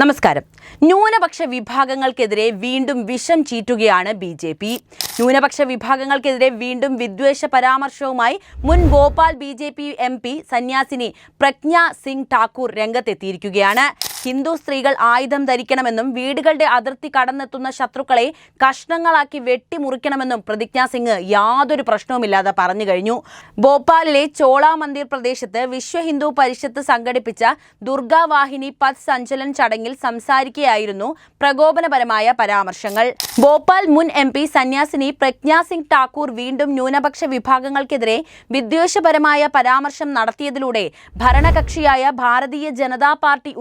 നമസ്കാരം. ന്യൂനപക്ഷ വിഭാഗങ്ങൾക്കെതിരെ വീണ്ടും വിഷം ചീറ്റുകയാണ് ബി ജെ പി. ന്യൂനപക്ഷ വിഭാഗങ്ങൾക്കെതിരെ വീണ്ടും വിദ്വേഷ പരാമർശവുമായി മുൻ Bhopal B J P M P സന്യാസിനി പ്രജ്ഞാ സിംഗ് ഠാക്കൂർ രംഗത്തെത്തിയിരിക്കുകയാണ്. ഹിന്ദു സ്ത്രീകൾ ആയുധം ധരിക്കണമെന്നും വീടുകളുടെ അതിർത്തി കടന്നെത്തുന്ന ശത്രുക്കളെ കഷ്ണങ്ങളാക്കി വെട്ടിമുറിക്കണമെന്നും പ്രതിജ്ഞാ സിംഗ് യാതൊരു പ്രശ്നവുമില്ലാതെ പറഞ്ഞു കഴിഞ്ഞു. ഭോപ്പാലിലെ ചോള മന്ദിർ പ്രദേശത്ത് വിശ്വ ഹിന്ദു പരിഷത്ത് സംഘടിപ്പിച്ച ദുർഗാവാഹിനി പത് സഞ്ചലൻ ചടങ്ങിൽ സംസാരിക്കുകയായിരുന്നു പ്രകോപനപരമായ പരാമർശങ്ങൾ. ഭോപ്പാൽ മുൻ എം പി സന്യാസിനി പ്രജ്ഞാ സിംഗ് ഠാക്കൂർ വീണ്ടും ന്യൂനപക്ഷ വിഭാഗങ്ങൾക്കെതിരെ വിദ്വേഷപരമായ പരാമർശം നടത്തിയതിലൂടെ ഭരണകക്ഷിയായ ഭാരതീയ ജനതാ പാർട്ടി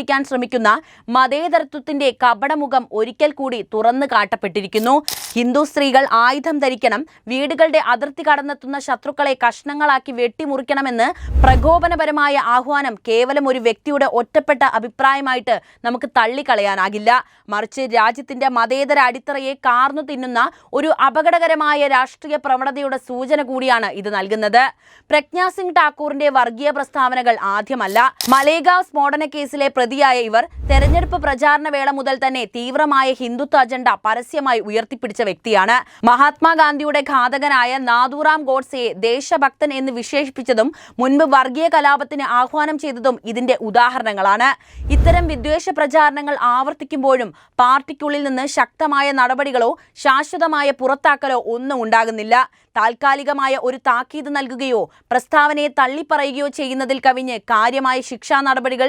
ഉയർത്തിപ്പിടിക്കാൻ ശ്രമിക്കുന്ന മതേതരത്വത്തിന്റെ കപടമുഖം ഒരിക്കൽ കൂടി തുറന്നു കാട്ടപ്പെട്ടിരിക്കുന്നു. ഹിന്ദു സ്ത്രീകൾ ആയുധം ധരിക്കണം വീടുകളുടെ അതിർത്തി കടന്നെത്തുന്ന ശത്രുക്കളെ കഷ്ണങ്ങളാക്കി വെട്ടിമുറിക്കണമെന്ന് പ്രകോപനപരമായ ആഹ്വാനം കേവലം ഒരു വ്യക്തിയുടെ ഒറ്റപ്പെട്ട അഭിപ്രായമായിട്ട് നമുക്ക് തള്ളിക്കളയാനാകില്ല. മറിച്ച് രാജ്യത്തിന്റെ മതേതര അടിത്തറയെ കാർന്നു തിന്നുന്ന ഒരു അപകടകരമായ രാഷ്ട്രീയ പ്രവണതയുടെ സൂചന കൂടിയാണ് ഇത് നൽകുന്നത്. പ്രജ്ഞാസിംഗ് ഠാക്കൂറിന്റെ വർഗീയ പ്രസ്താവനകൾ ആദ്യമല്ല. മലേഗാവ് സ്ഫോടന കേസിലെ പ്രതിയായ ഇവർ തെരഞ്ഞെടുപ്പ് പ്രചാരണ വേള മുതൽ തന്നെ തീവ്രമായ ഹിന്ദുത്വ അജണ്ട പരസ്യമായി ഉയർത്തിപ്പിടിച്ച വ്യക്തിയാണ്. മഹാത്മാഗാന്ധിയുടെ ഘാതകനായ നാദുറാം ഗോഡ്സെയെ ദേശഭക്തൻ എന്ന് വിശേഷിപ്പിച്ചതും മുൻപ് വർഗീയ കലാപത്തിന് ആഹ്വാനം ചെയ്തതും ഇതിന്റെ ഉദാഹരണങ്ങളാണ്. ഇത്തരം വിദ്വേഷ പ്രചാരണങ്ങൾ ആവർത്തിക്കുമ്പോഴും പാർട്ടിക്കുള്ളിൽ നിന്ന് ശക്തമായ നടപടികളോ ശാശ്വതമായ പുറത്താക്കലോ ഒന്നും ഉണ്ടാകുന്നില്ല. താൽക്കാലികമായ ഒരു താക്കീത് നൽകുകയോ പ്രസ്താവനയെ തള്ളിപ്പറയുകയോ ചെയ്യുന്നതിൽ കവിഞ്ഞ് കാര്യമായ ശിക്ഷാ നടപടികൾ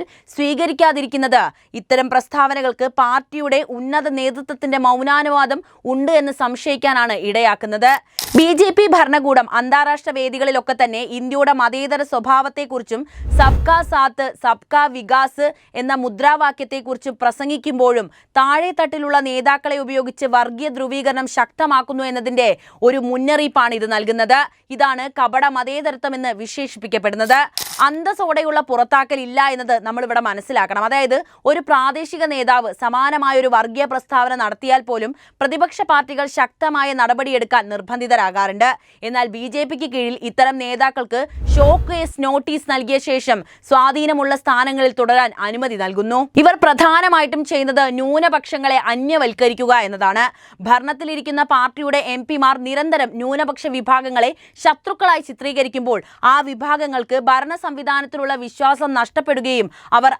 സ്വീകരിക്കാതിരിക്കുന്നത് ഇത്തരം പ്രസ്താവനകൾക്ക് പാർട്ടിയുടെ ഉന്നത നേതൃത്വത്തിന്റെ മൗനാനുവാദം ഉണ്ട് എന്ന് സംശയിക്കാനാണ് ഇടയാക്കുന്നത്. ബി ജെ പി ഭരണകൂടം അന്താരാഷ്ട്ര വേദികളിലൊക്കെ തന്നെ ഇന്ത്യയുടെ മതേതര സ്വഭാവത്തെക്കുറിച്ചും സബ്കാ സാത്ത് സബ്കാ വികാസ് എന്ന മുദ്രാവാക്യത്തെക്കുറിച്ച് പ്രസംഗിക്കുമ്പോഴും താഴെ തട്ടിലുള്ള നേതാക്കളെ ഉപയോഗിച്ച് വർഗീയ ധ്രുവീകരണം ശക്തമാക്കുന്നു എന്നതിന്റെ ഒരു മുന്നറിയിപ്പാണ് ഇത് നൽകുന്നത്. ഇതാണ് കപട മതേതരത്വം എന്ന് വിശേഷിപ്പിക്കപ്പെടുന്നത്. അന്തസ്സോടെയുള്ള പുറത്താക്കൽ ഇല്ല എന്നത് നമ്മളിവിടെ മനസ്സിലാക്കണം. അതായത് ഒരു പ്രാദേശിക നേതാവ് സമാനമായ ഒരു വർഗീയ പ്രസ്താവന നടത്തിയാൽ പോലും പ്രതിപക്ഷ പാർട്ടികൾ ശക്തമായ നടപടിയെടുക്കാൻ നിർബന്ധിതരാകാറുണ്ട്. എന്നാൽ ബി ജെ പിക്ക് കീഴിൽ ഇത്തരം നേതാക്കൾക്ക് ഷോ കേസ് നോട്ടീസ് നൽകിയ ശേഷം സ്വാധീനമുള്ള സ്ഥാനങ്ങളിൽ തുടരാൻ അനുമതി നൽകുന്നു. ഇവർ പ്രധാനമായിട്ടും ചെയ്യുന്നത് ന്യൂനപക്ഷങ്ങളെ അന്യവൽക്കരിക്കുക എന്നതാണ്. ഭരണത്തിലിരിക്കുന്ന പാർട്ടിയുടെ എം പിമാർ നിരന്തരം ന്യൂനപക്ഷ വിഭാഗങ്ങളെ ശത്രുക്കളായി ചിത്രീകരിക്കുമ്പോൾ ആ വിഭാഗങ്ങൾക്ക് ഭരണ സംവിധാനത്തിലുള്ള വിശ്വാസം നഷ്ടപ്പെടുകയും അവർ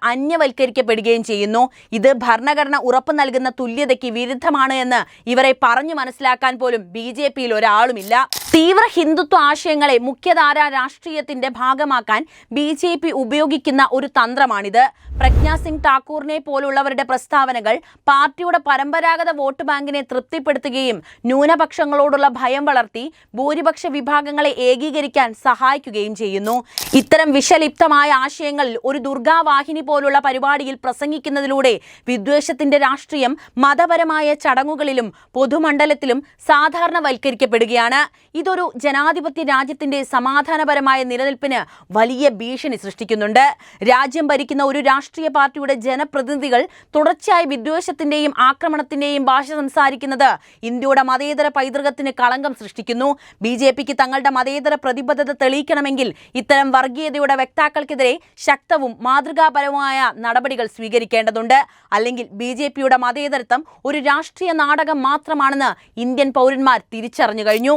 അന്യവൽക്കരിക്കപ്പെടുകയും ചെയ്യുന്നു. ഇത് ഭരണഘടന ഉറപ്പു നൽകുന്ന തുല്യതയ്ക്ക് വിരുദ്ധമാണ് എന്ന് ഇവരെ പറഞ്ഞു മനസ്സിലാക്കാൻ പോലും ബി ജെ പിയിൽ ഒരാളുമില്ല. തീവ്ര ഹിന്ദുത്വ ആശയങ്ങളെ മുഖ്യധാര രാഷ്ട്രീയത്തിന്റെ ഭാഗമാക്കാൻ ബി ജെ പി ഉപയോഗിക്കുന്ന ഒരു തന്ത്രമാണിത്. പ്രജ്ഞാ സിംഗ് ഠാക്കൂറിനെ പോലുള്ളവരുടെ പ്രസ്താവനകൾ പാർട്ടിയുടെ പരമ്പരാഗത വോട്ട് ബാങ്കിനെ തൃപ്തിപ്പെടുത്തുകയും ന്യൂനപക്ഷങ്ങളോടുള്ള ഭയം വളർത്തി ഭൂരിപക്ഷ വിഭാഗങ്ങളെ ഏകീകരിക്കാൻ സഹായിക്കുകയും ചെയ്യുന്നു. ഇത്തരം വിഷലിപ്തമായ ആശയങ്ങളിൽ ഒരു ദുർഗാവാഹിനി പോലുള്ള പരിപാടിയിൽ പ്രസംഗിക്കുന്നതിലൂടെ വിദ്വേഷത്തിന്റെ രാഷ്ട്രീയം മതപരമായ ചടങ്ങുകളിലും പൊതുമണ്ഡലത്തിലും സാധാരണവൽക്കരിക്കപ്പെടുകയാണ്. ഇതൊരു ജനാധിപത്യ രാജ്യത്തിന്റെ സമാധാനപരമായ നിലനിൽപ്പിന് വലിയ ഭീഷണി സൃഷ്ടിക്കുന്നുണ്ട്. രാജ്യം ഭരിക്കുന്ന ഒരു രാഷ്ട്രീയ പാർട്ടിയുടെ ജനപ്രതിനിധികൾ തുടർച്ചയായി വിദ്വേഷത്തിന്റെയും ആക്രമണത്തിന്റെയും ഭാഷ സംസാരിക്കുന്നത് ഇന്ത്യയുടെ മതേതര പൈതൃകത്തിന് കളങ്കം സൃഷ്ടിക്കുന്നു. ബി ജെ പിക്ക് തങ്ങളുടെ മതേതര പ്രതിബദ്ധത തെളിയിക്കണമെങ്കിൽ ഇത്തരം വർഗീയതയുടെ വക്താക്കൾക്കെതിരെ ശക്തവും മാതൃകാപരവുമായ നടപടികൾ സ്വീകരിക്കേണ്ടതുണ്ട്. അല്ലെങ്കിൽ ബി ജെ പിയുടെ മതേതരത്വം ഒരു രാഷ്ട്രീയ നാടകം മാത്രമാണെന്ന് ഇന്ത്യൻ പൗരന്മാർ തിരിച്ചറിഞ്ഞു കഴിഞ്ഞു.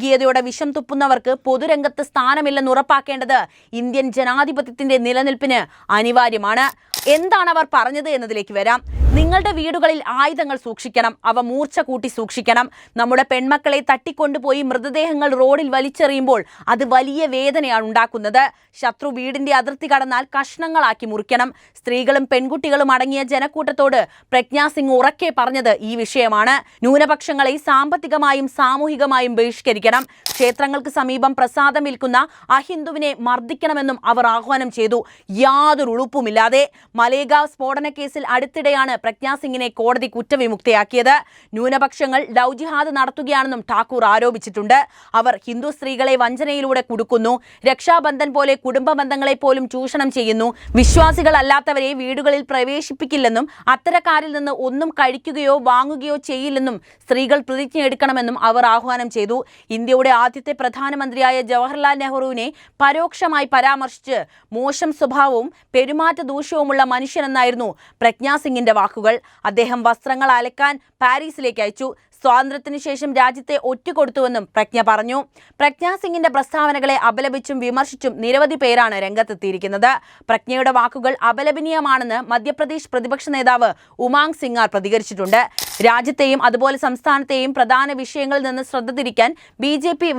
വർഗീയതയുടെ വിഷം തുപ്പുന്നവർക്ക് പൊതുരംഗത്ത് സ്ഥാനമില്ലെന്ന് ഉറപ്പാക്കേണ്ടത് ഇന്ത്യൻ ജനാധിപത്യത്തിന്റെ നിലനിൽപ്പിന് അനിവാര്യമാണ്. എന്താണ് അവർ പറഞ്ഞത് എന്നതിലേക്ക് വരാം. നിങ്ങളുടെ വീടുകളിൽ ആയുധങ്ങൾ സൂക്ഷിക്കണം അവ മൂർച്ച കൂട്ടി സൂക്ഷിക്കണം. നമ്മുടെ പെൺമക്കളെ തട്ടിക്കൊണ്ടുപോയി മൃതദേഹങ്ങൾ റോഡിൽ വലിച്ചെറിയുമ്പോൾ അത് വലിയ വേദനയാണ് ഉണ്ടാക്കുന്നത്. ശത്രു വീടിന്റെ അതിർത്തി കടന്നാൽ കഷ്ണങ്ങളാക്കി മുറിക്കണം. സ്ത്രീകളും പെൺകുട്ടികളും അടങ്ങിയ ജനക്കൂട്ടത്തോട് പ്രജ്ഞാസിംഗ് ഉറക്കെ പറഞ്ഞത് ഈ വിഷയമാണ്. ന്യൂനപക്ഷങ്ങളെ സാമ്പത്തികമായും സാമൂഹികമായും ബഹിഷ്കരിക്കണം. ക്ഷേത്രങ്ങൾക്ക് സമീപം പ്രസാദം വിൽക്കുന്ന അഹിന്ദുവിനെ മർദ്ദിക്കണമെന്നും അവർ ആഹ്വാനം ചെയ്തു. യാതൊരു ഉളുപ്പുമില്ലാതെ മലേഗാവ് സ്ഫോടന കേസിൽ അടുത്തിടെയാണ് പ്രജ്ഞാ സിംഗിനെ കോടതി കുറ്റവിമുക്തയാക്കിയത്. ന്യൂനപക്ഷങ്ങൾ ലവ് ജിഹാദ് നടത്തുകയാണെന്നും ഠാക്കൂർ ആരോപിച്ചിട്ടുണ്ട്. അവർ ഹിന്ദു സ്ത്രീകളെ വഞ്ചനയിലൂടെ കുടുക്കുന്നു. രക്ഷാബന്ധൻ പോലെ കുടുംബ ബന്ധങ്ങളെ പോലും ചൂഷണം ചെയ്യുന്നു. വിശ്വാസികളല്ലാത്തവരെ വീടുകളിൽ പ്രവേശിപ്പിക്കില്ലെന്നും അത്തരക്കാരിൽ നിന്ന് ഒന്നും കഴിക്കുകയോ വാങ്ങുകയോ ചെയ്യില്ലെന്നും സ്ത്രീകൾ പ്രതിജ്ഞയെടുക്കണമെന്നും അവർ ആഹ്വാനം ചെയ്തു. ഇന്ത്യയുടെ ആദ്യത്തെ പ്രധാനമന്ത്രിയായ ജവഹർലാൽ നെഹ്റുവിനെ പരോക്ഷമായി പരാമർശിച്ച് മോശം സ്വഭാവവും പെരുമാറ്റ ദൂഷ്യവുമുള്ള കഴിവുള്ള മനുഷ്യനെന്നായിരുന്നു പ്രജ്ഞാസിംഗിന്റെ വാക്കുകൾ. അദ്ദേഹം വസ്ത്രങ്ങൾ അലക്കാൻ പാരീസിലേക്ക് അയച്ചു. സ്വാതന്ത്ര്യത്തിന് ശേഷം രാജ്യത്തെ ഒറ്റുകൊടുത്തുവെന്നും പ്രജ്ഞ പറഞ്ഞു. പ്രജ്ഞാ സിംഗിന്റെ പ്രസ്താവനകളെ അപലപിച്ചും വിമർശിച്ചും നിരവധി പേരാണ് രംഗത്തെത്തിയിരിക്കുന്നത്. പ്രജ്ഞയുടെ വാക്കുകൾ അപലപനീയമാണെന്ന് മധ്യപ്രദേശ് പ്രതിപക്ഷ നേതാവ് ഉമാങ് സിംഗാർ പ്രതികരിച്ചിട്ടുണ്ട്. രാജ്യത്തെയും അതുപോലെ സംസ്ഥാനത്തെയും പ്രധാന വിഷയങ്ങളിൽ നിന്ന് ശ്രദ്ധ തിരിക്കാൻ ബി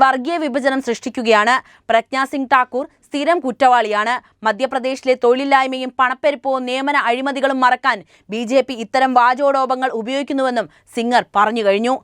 വർഗീയ വിഭജനം സൃഷ്ടിക്കുകയാണ്. പ്രജ്ഞാ സിംഗ് ഠാക്കൂർ സ്ഥിരം കുറ്റവാളിയാണ്. മധ്യപ്രദേശിലെ തൊഴിലില്ലായ്മയും പണപ്പെരുപ്പവും നിയമന അഴിമതികളും മറക്കാൻ ബി ഇത്തരം വാചോടോപങ്ങൾ ഉപയോഗിക്കുന്നുവെന്നും സിംഗർ പറഞ്ഞു കഴിഞ്ഞു.